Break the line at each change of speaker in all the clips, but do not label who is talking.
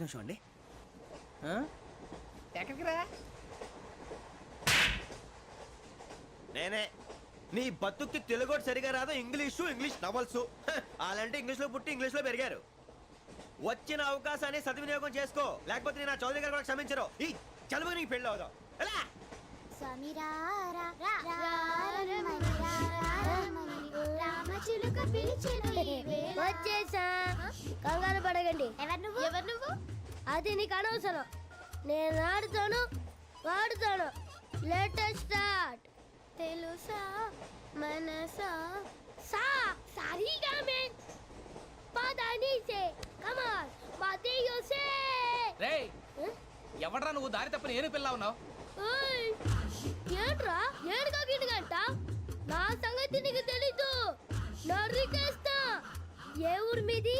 నిమిషం అండి?
ఎక్కడికి రా
నేనే నీ బతుక్కి తెలుగు ఒకటి సరిగా రాదు ఇంగ్లీషు ఇంగ్లీష్ నవల్స్ అలాంటి ఇంగ్లీష్లో పుట్టి ఇంగ్లీష్లో పెరిగారు వచ్చిన అవకాశాన్ని సద్వినియోగం చేసుకో లేకపోతే నేను నా చౌదరి గారు కూడా క్షమించరు ఈ చదువు నీకు పెళ్ళి అవుదాం ఎలా
స్వామి
వచ్చేసా. కంగారు పడగండి
ఎవరు నువ్వు? ఎవరు నువ్వు?
అది నీకు అనవసరం. నేను ఆడుతాను వాడుతాను లేటెస్ట్ స్టార్ట్ తెలుసా? మనసా? సా సారీగా మే పదని సే కమాన్ బాతియో సే
రేయ్ ఎవడ్రా నువ్వు? దారి తప్పని ఏను పిల్ల ఉన్నావు.
ఏంట్రా? ఏడుగా గిడుగంట నా సంగతి నీకు తెలీదు. నరికేస్తా. ఏ ఊరు మీది.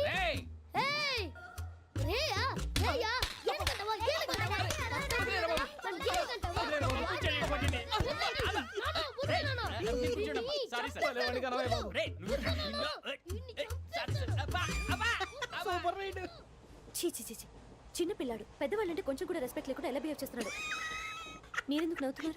చిన్న పిల్లాడు పెద్దవాళ్ళంటే కొంచెం కూడా రెస్పెక్ట్ లేకుండా ఎలా బిహేవ్ చేస్తున్నాడు. మీరెందుకు నవ్వుతున్నారు?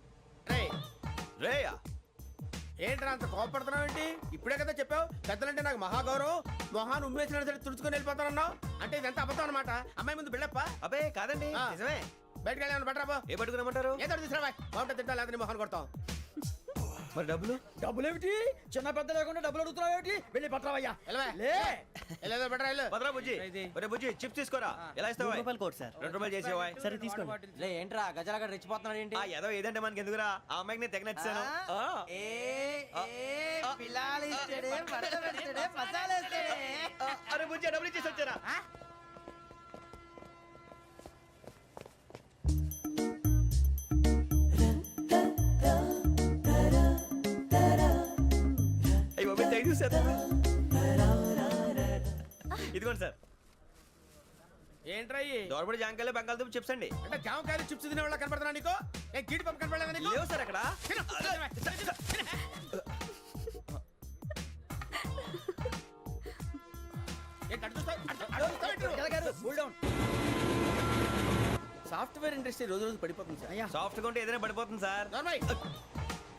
రేయ్, ఏంట్రా అంత కోపడుతున్నావు ఏంటి? ఇప్పుడే కదా చెప్పావు పెద్దలంటే నాకు మహాగౌరవం. మొహాన్ని ఉమ్మేసిన సరే తుడుచుకొని వెళ్ళిపోతానన్నావు. అంటే ఇదంతా అబద్ధం అనమాట అమ్మాయి ముందు బిళ్ళప్ప
అబే కాదండి
ఆ.
నిజమే.
బయటకు వెళ్ళాను బట్రాబో
ఏ పట్టుకురమ్మంటారు
ఏదో తీసుకురా బాగుంటుంది తింటా లేదా నీ మొహాన్ని కొడతాం.
మరి డబ్బులు?
డబ్బులేమిటి చిన్న పెద్ద లేకుండా డబ్బులు అడుగుతున్నావు ఏమిటి? వెళ్ళి పట్టరావయ్యా
వెళ్ళవా?
లే.
వెళ్ళేదో బట్రా వెళ్ళు.
భద్రా బుజ్జి. ఒరే బుజ్జి చిప్స్ తీసుకోరా? ఎలా ఇస్తావా
రూపాయలు కోట్ సార్.
రెండు రూపాయలు చేసేవా
సరే తీసుకోండి. లే ఏంట్రా గజలగడ రెచ్చిపోతున్నాడు ఏంటి?
ఆ ఏదో ఏదంటే మనకి ఎందుకురా? ఆ అమ్మాయికి నేను తెగ నచ్చాను
ఏ ఏ పిల్లాలు ఇస్తాడే మడత పెడతాడే మసాలా ఇస్తాడే
అరే బుజ్జి డబ్బులు ఇచ్చేసి వచ్చారా? అయ్యి బాబాయ్ థ్యాంక్ యూ సార్ ఇదిగోండి సార్.
ఏంట్రా ఇయి?
దోరబడి జాంకాయలు బంగాళదుంప చిప్స్ అండి.
అంటే జామకాయలు చిప్స్ తినే వాళ్ళ కనపడుతున్నా నీకు? ఏ గీడి పంప కనపడలేదా నీకు?
లేవు సార్ అక్కడ.
తిను, తిను, తిను, తిను. ఏంటి అటు చూస్తావు? అటు చూ- అటు చూస్తావు ఏంటి నువ్వు? సాఫ్ట్వేర్ ఇండస్ట్రీ రోజు రోజు పడిపోతుంది సార్.
సాఫ్ట్గా ఉంటే ఏదైనా పడిపోతుంది సార్.
నార్మల్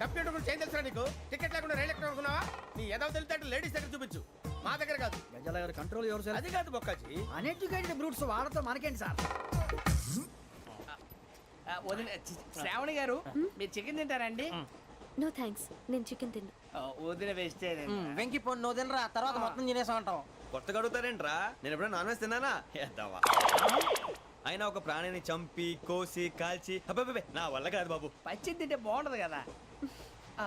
కంప్యూటర్ గురించి ఏం తెలుసా నీకు? టికెట్ లేకుండా రైలు ఎక్కడ అనుకున్నావా నీ ఏదో తెలితే లేడీస్ దగ్గర చూపించు. మా దగ్గర కాదు.
గజాల గారు కంట్రోల్ ఎవరు సార్?
అది కాదు బొక్కాజీ.
అన్ఎడ్యుకేటెడ్ బ్రూట్స్ వాడతో మనకేంటి సార్?
ఆ, వదిన చి- శ్రావణి గారు మీరు చికెన్ తింటారండి?
నో థ్యాంక్స్ నేను చికెన్ తిన్నా.
ఆ, వదిన వేస్తే
వెంకి పొన్ను నువ్వు తినరా తర్వాత మొత్తం తినేసా ఉంటాం
కొత్తగా అడుగుతారేంట్రా? నేను ఎప్పుడైనా నాన్ వెజ్ తిన్నానా? ఎద్దావా అయినా ఒక ప్రాణిని చంపి కోసి కాల్చి అబ్బబ్బబ్బే, నా వల్ల కాదు బాబు.
పచ్చి తింటే బాగుంటది కదా. ఆ,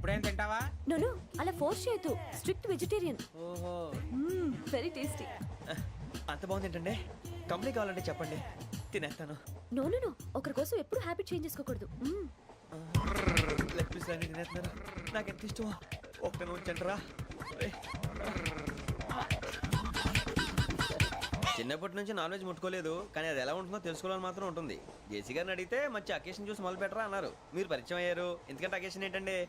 ఇప్పుడేం తింటావా?
నో నో అలా ఫోర్స్ చేయొద్దు. Strict vegetarian.
ఓహో.
Very tasty.
అంత బాగుంది ఏంటండి? కంప్లీట్ కావాలంటే చెప్పండి. తినేస్తాను.
నో నో నో ఒకరి కోసం ఎప్పుడు హ్యాబిట్ చేంజ్ చేసుకోకూడదు. మ్మ్.
లెగ్ పీస్ అన్ని తినేస్తున్నారు. నాకు ఎంత ఇష్టమో ఒక్క ఉంచండిరా చిన్నప్పటి నుంచి నాన్ వెజ్ ముట్టుకోలేదు కానీ అది ఎలా ఉంటుందో తెలుసుకోవాలని మాత్రం ఉంటుంది. జేసీ గారిని అడిగితే మంచి అకేషన్ చూసి మొదలు పెట్టరా అన్నారు. మీరు పరిచయం అయ్యారు. ఎందుకంటే అకేషన్ ఏంటండి?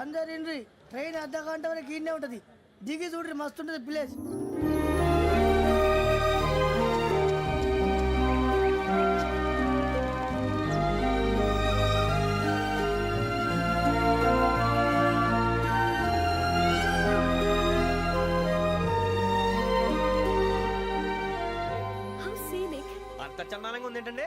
అందరు ఇండ్రి ట్రైన్ అర్ధ గంట వరకు ఇన్నే ఉంటది. దిగి చూడ్రి మస్తు ఉంటది ప్లేస్
అంత చందానంగా ఉంది ఏంటంటే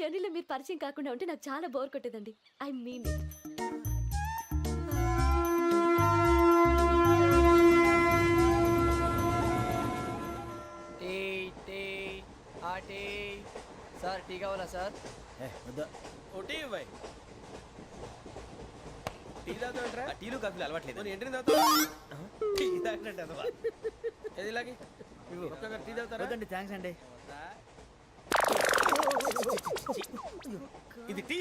జర్నీలో మీరు పరిచయం కాకుండా ఉంటే నాకు చాలా bore కొట్టేదండి. I mean it.
Tea tea ఆ టీ. సార్ టీ కావాలా సార్?
ఏ, వద్దా.
ఒకటి ఇవ్వాయి టీ తాగుతాంట్రా
టీలు కాఫీలు అలవాట్లేదు.
నేను ఎంట్రీ తాగుతా
టీ తాగినట్టు అదవా.
ఏది ఇలాగే? ఒక్కొక్కరు టీ తాగుతారా?
వద్దండి థ్యాంక్స్ అండి.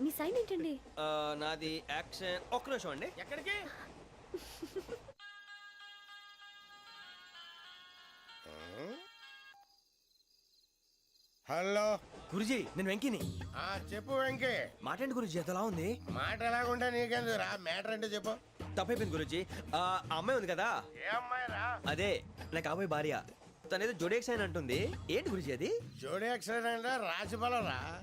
మీ సైన్ ఏంటండి?
ఆ, నాది యాక్షన్. ఒక్క నిమిషం అండి.
ఎక్కడికి?
హలో.
గురుజీ నేను వెంకిని.
ఆ చెప్పు వెంకీ.
మాట్లాడి గురుజీ ఎంతలా ఉంది?
మాట ఎలాగుంటే నీకెందుకు రా మ్యాటర్ అంటే చెప్పు.
తప్పైపోయింది గురుజీ. ఆ అమ్మాయి ఉంది కదా?
ఏ అమ్మాయి రా?
అదే నా కాబోయే భార్య. తనేదో జోడేక్స్ అని అంటుంది. ఏంటి గురుజీ అది?
జోడి యాక్సిడెంట్ రాసి రా.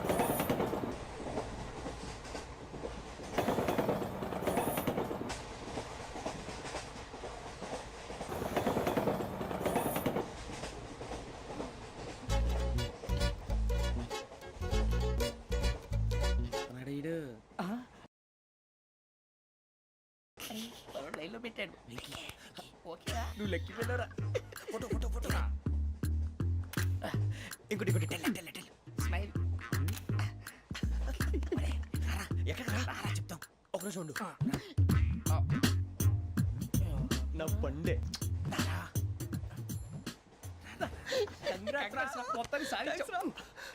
బాగా
లైన్లో పెట్టాడు ఓకేరా
నువ్వు లెక్కి వెళ్ళరా ఫోటో ఫోటో ఫోటో ఇంకోటి ఇంకోటి టెల్ టెల్ టెల్.
స్మైల్.
ఎక్కడ రారా చెప్తాం. ఒక నిమిషం ఉండు. నా పండే
మొత్తాన్ని సాధించాం.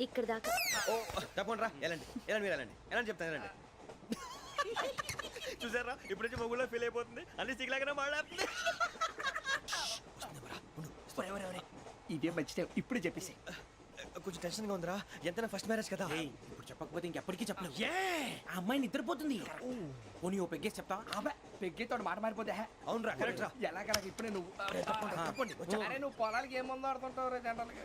ఇక్కడ దాకా.
ఓ తప్పకుండా రా. వెళ్ళండి. వెళ్ళండి మీరు వెళ్ళండి. వెళ్ళండి చెప్తాను వెళ్ళండి. చూసారా? ఇప్పుడు నుంచి మొగుల్లో ఫీల్ అయిపోతుంది. అన్ని సిగ్లాగానే మాట్లాడుతుంది.
ఇదే మంచి టైం ఇప్పుడు చెప్పేసి
కొంచెం టెన్షన్గా ఉందిరా. ఎంతైనా ఫస్ట్ మ్యారేజ్ కదా.
ఏయ్, ఇప్పుడు చెప్పకపోతే ఇంకెప్పటికీ చెప్పలేవు. ఆ అమ్మాయి నిద్రపోతుంది. పోనీ ఓ పెగ్గేసి చెప్తావా
అబ్బా పెగ్గేతో మాట మారిపోతే హే.
అవునురా కరెక్ట్ రా.
ఎలాగలా ఇప్పుడే నువ్వు?
తప్పండి
నువ్వు పొలాలకి ఏం ముందు ఆడుతుంటావు రే జనరల్గా?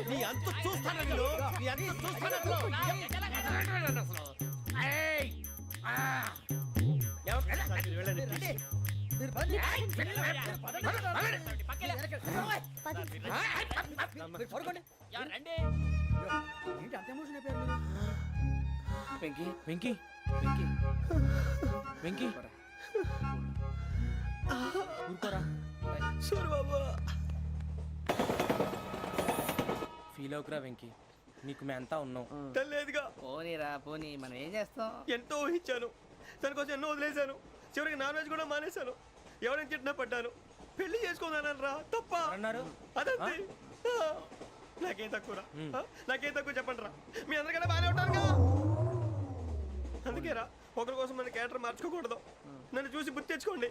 నీ అంత చూస్తాను నేను నీ అంత చూస్తాను అసలు. ఎవరు- వెళ్ళండి, please.
వెంకీ.
వెంకీ.
వెంకీ.
వెంకీ. ఊరుకోరా.
సూరిబాబు
ఫీల్ అవుకురా వెంకీ. నీకు మేము అంతా ఉన్నాం.
తెలియదుగా.
పోనీరా పోనీ మనం ఏం చేస్తాం?
ఎంతో ఊహించాను. తన కోసం ఎన్నో వదిలేశాను. చివరికి నాన్ వెజ్ కూడా మానేశాను. ఎవరైనా తిట్టినా పడ్డాను. పెళ్ళి చేసుకుందానని రా తప్ప.
అన్నారు
అదంతే. ఆ, నాకేం తక్కువరా ఆ, నాకేం తక్కువ చెప్పండి రా. మీ అందరికన్నా బాగానే ఉంటారుగా అందుకేరా ఒకరి కోసం మన క్యారెక్టర్ మార్చుకోకూడదు. నన్ను చూసి గుర్తు తెచ్చుకోండి.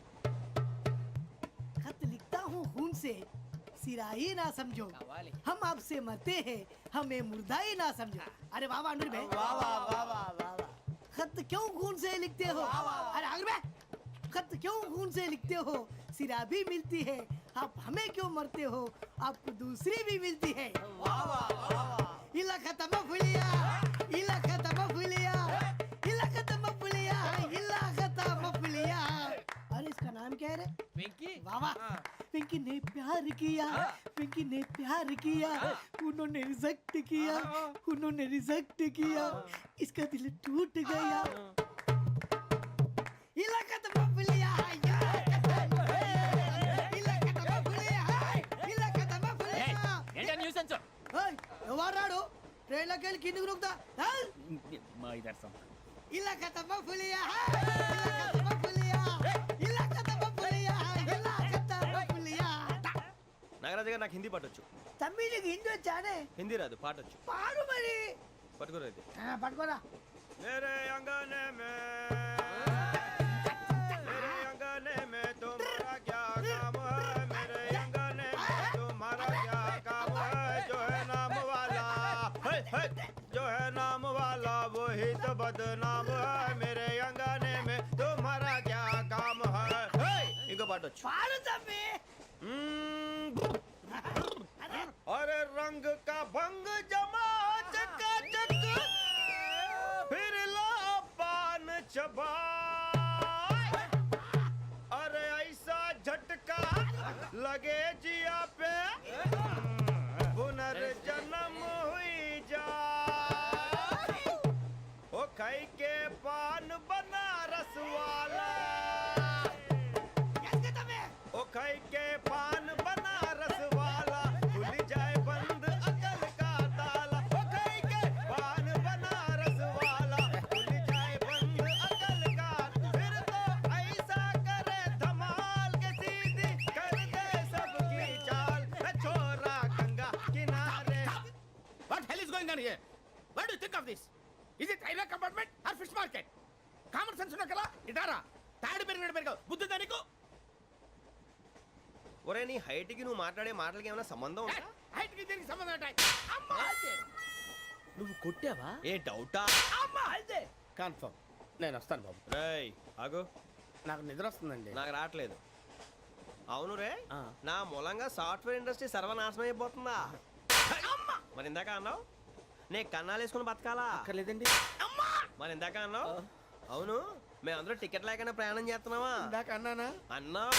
हूँ खून से सिरा ही ना समझो हम आपसे मरते हैं हमें मुर्दा ही ना समझो अरे वाह वाह भाई वाह वाह वाह वाह वाह खत क्यों खून से लिखते हो अरे अनुर भाई खत क्यों खून से लिखते हो सिरा भी मिलती है आप हमें क्यों मरते हो आपको दूसरी भी मिलती है इला खत्म फुलिया इला खत्म फुलिया इला खत्म फुलिया इसका नाम क्या है रे
వెంకీ
वाह वाह पिंकी ने प्यार किया पिंकी ने प्यार किया उन्होंने रिजेक्ट किया उन्होंने रिजेक्ट किया इसका दिल टूट गया इलाका तो बबलिया इलाका तो बबलिया इलाका तो बबलिया
ఏంటా న్యూసెన్స్
ఓయ్ ఎవరు రాడు ట్రైన్లోకి వెళ్ళి కిందికి నొక్కుతా
మా ఇదర్శం
ఇలాక తప్ప పులియా ఇలాక తప్ప పులియా
రాదు నాకు హిందీ పాటొచ్చు
తమ్మి నీకు హిందీ వచ్చానే
హిందీ రాదు పాటొచ్చు
పాడు మరి
పట్టుకోరా
ఇది పట్టుకోరా
मेरे अंगने में मेरे अंगने में तुम्हारा क्या काम है मेरे अंगने में तुम्हारा क्या काम है जो है नाम वाला है, है, जो है नाम वाला वही तो बदनाम है मेरे अंगने में तुम्हारा क्या काम है ఇంకో పాట వచ్చు
పాడు తమ్మి
సెన్స్ ఉన్నా కదా? ఇటారా తాడి పెరిగినట్టు పెరగవు. బుద్ధి దానికి
ఒరే నీ హైట్కి నువ్వు మాట్లాడే మాటలకి ఏమైనా సంబంధం ఉందా?
హైట్కి దీనికి సంబంధం ఉంటాయి? అమ్మా నువ్వు కొట్టావా?
ఏ డౌటా?
అమ్మా అదే కన్ఫర్మ్. నేను వస్తాను బాబు.
రేయ్ ఆగు.
నాకు నిద్ర వస్తుందండి.
నాకు రావట్లేదు. అవును రే
ఆ.
నా మూలంగా సాఫ్ట్వేర్ ఇండస్ట్రీ సర్వనాశనం అయిపోతుందా? మరి ఇందాక అన్నావు? నే కన్నాలు వేసుకుని బతకాలా?
అక్కర్లేదండి.
మరి ఇందాక అన్నావు? అవును మేమందరూ టికెట్ లేకుండా ప్రయాణం చేస్తున్నావా
ఇందాక అన్నానా?
అన్నావు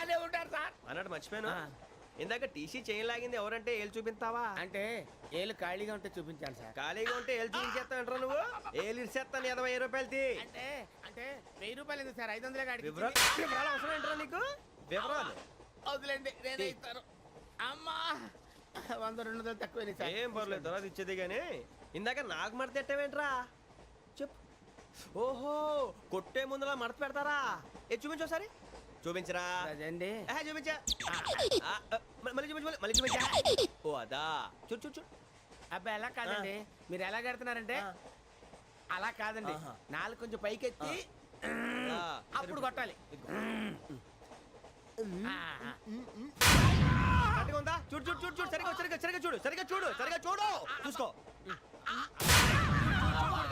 అదే ఉంటారు సార్.
అన్నట్టు మర్చిపోయాను. ఇందాక టీసీ చేయి లాగింది ఎవరంటే ఏళ్ళు చూపిస్తావా?
అంటే ఏళ్ళు ఖాళీగా ఉంటే చూపించాను సార్.
ఖాళీగా ఉంటే ఏళ్ళు చూపించేస్తావు నువ్వు? ఏళ్ళు ఇచ్చేస్తాను ఇరవై రూపాయలు
అంటే అంటే వెయ్యి రూపాయలు ఎందుకు సార్? ఐదు వందలే
వివరాలు అవసరం ఏంట్రా నీకు? వివరాలు.
వదిలేండి నేనే ఇస్తాను. అమ్మా! వంద రెండు వందలు తక్కువ
ఏం పర్లేదు తర్వాత ఇచ్చేది కానీ ఇందాక నాకు మడత పెట్టావేంట్రా చెప్పు ఓహో కొట్టే ముందులా మడత పెడతారా? ఏ చూపించు ఒకసారి. చూపించరా.
అదండి
చూపించా. ఆ, ఆ, మ- మళ్ళీ చూపించు మళ్ళీ- మళ్ళీ చూపించా. ఓ అదా. చూడు చూడు చూడు.
అబ్బాయి ఎలా కాదండి. మీరు ఎలా కడుతున్నారంటే
ఆ.
అలా కాదండి.
ఆహా.
నాలుగు కొంచెం పైకెత్తి
ఆ,
అప్పుడు కొట్టాలి. ఆ, ఆ.
కరెక్ట్గా ఉందా? చూడు చూడు చూడు చూడు. సరిగా సరిగా సరిగా చూడు సరిగా చూడు సరిగా చూడు. చూసుకో.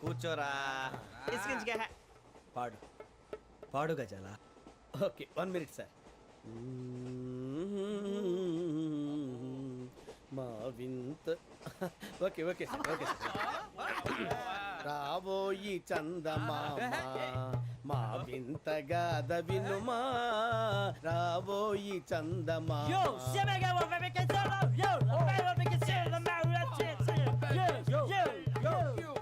కూర్చోరా. పాడు. పాడు Gajala?
Okay one minute sir. మా వింత ఓకే ఓకే సార్ ఓకే రాబోయి చందమామ మా వింత గాథ వినుమా రాబోయి చందమా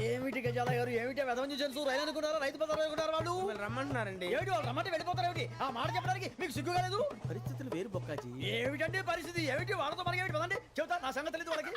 ఏమిటి గజాల గారు? ఏమిటి వెదవం చూసాను రైలు అనుకున్నారా? రైతు బజార్ అనుకున్నారు వాళ్ళు?
రమ్మంటున్నారండి.
ఏమిటి వాళ్ళు రమ్మంటే వెళ్ళిపోతారు ఏమిటి? ఆ మాట చెప్పడానికి మీకు సిగ్గు కాలేదు?
పరిస్థితులు వేరు బొక్కాజీ.
ఏమిటండి పరిస్థితి? ఏమిటి వాళ్ళతో మనకి ఏమిటి? పదండి. చెబుతా నా సంగతి తెలియదు వాళ్ళకి.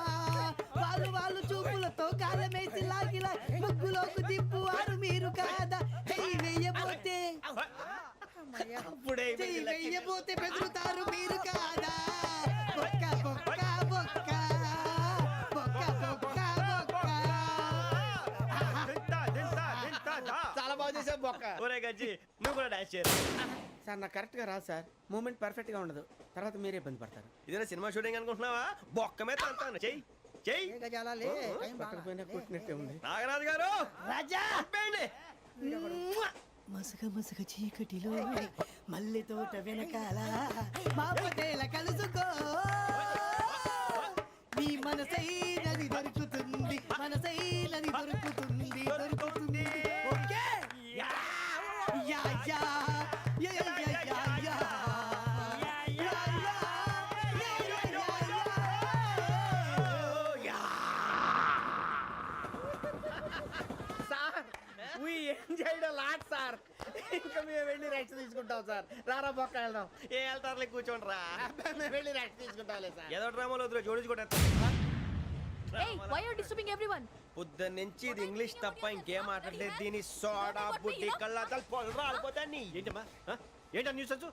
కాలమేసి లాగిలా ముగ్గులోకి దిప్పువారు మీరు కాదా? చెయ్యి వెయ్యబోతే చెయ్యి వెయ్యబోతే బెదురుతారు మీరు కాదా? బొక్క బొక్క బొక్క. బొక్క బొక్క బొక్క.
దింతా, దింతా, దింతా, దా.
చాలా బాగా చేసావు బొక్క.
ఒరే గజ్జి నువ్వు కూడా డాన్స్ చేయరు
సార్ నాకు కరెక్ట్గా రాదు సార్. మూమెంట్ పర్ఫెక్ట్గా ఉండదు. తర్వాత మీరే ఇబ్బంది పడతారు.
ఇదేనా సినిమా షూటింగ్ అనుకుంటున్నావా? బొక్క మీద అంటాను చెయ్యి. చెయ్యి. నాగరాజు గారు!
రాజా! మసక చీకటిలో మల్లె తోట వెనకాల మాపతేల కలుసుకో. నీ మనసైనది దొరుకుతుంది మనసైనది దొరుకుతుంది. దొరుకుతుంది.
Enjoyed lot sir. ఇంకా మేము వెళ్ళి రెస్ట్ తీసుకుంటాం సార్. రారా బొక్క వెళ్దాం.
ఏ వెళ్తారులే కూర్చోండి రా.
మేము వెళ్ళి రెస్ట్ తీసుకుంటాంలే సార్.
ఏదో డ్రామాలో వద్దులే జోడించుకుంటా
Hey, why are you disturbing everyone?
పొద్దున్న నుంచి ఇది ఇంగ్లీష్ తప్ప ఇంకేం మాట్లాడలేదు. దీని సోడా బుద్ధి కళ్ళ పొలం రాలిపోతా నీ ఏంటమ్మా? ఏంటా న్యూస్ వచ్చు?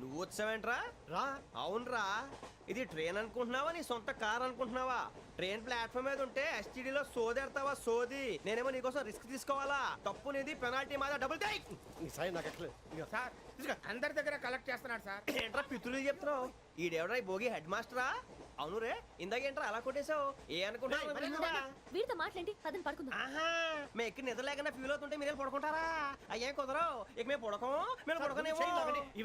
నువ్వు వచ్చావేంట్రా? రా. అవునరా. ఇది ట్రైన్ అనుకుంటున్నావా? నీ సొంత కార్ అనుకుంటున్నావా? ట్రైన్ ప్లాట్ఫామ్ మీద ఉంటే STD లో సోదేడతావా సోది నేనేమో నీకోసం రిస్క్ తీసుకోవాలా తప్పు నీది పెనాల్టీ మాదా డబుల్ టై
సాయి నాకు ఎక్కలేదు.
సార్ అందరి దగ్గర కలెక్ట్ చేస్తున్నాడు సార్
ఏంట్రా పితులు చెప్తున్నావు ఈడెవడ్రా ఈ భోగి హెడ్ మాస్టరా అవును రే ఇందాకేంట్రా అలా కొట్టేశావు ఏ అనుకుంటున్నావు
వీరితో మాట్లాడి పదని పడుకుందాం
ఆహా మేము ఎక్కడ నిద్ర లేకుండా ఫీల్ అవుతుంటే మీరేం పడుకుంటారా అయ్యేం కుదరవు ఇక మేము పడకం మేము పడకనేమో
ఈ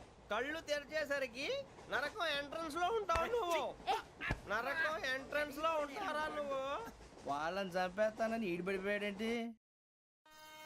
కళ్ళు తెరిచేసరికి నరకం ఎంట్రన్స్లో ఉంటావు నువ్వు. నరకం ఎంట్రన్స్లో ఉంటారా నువ్వు?
వాళ్ళని చంపేస్తానని ఈడిపడిపోయాడేంటి?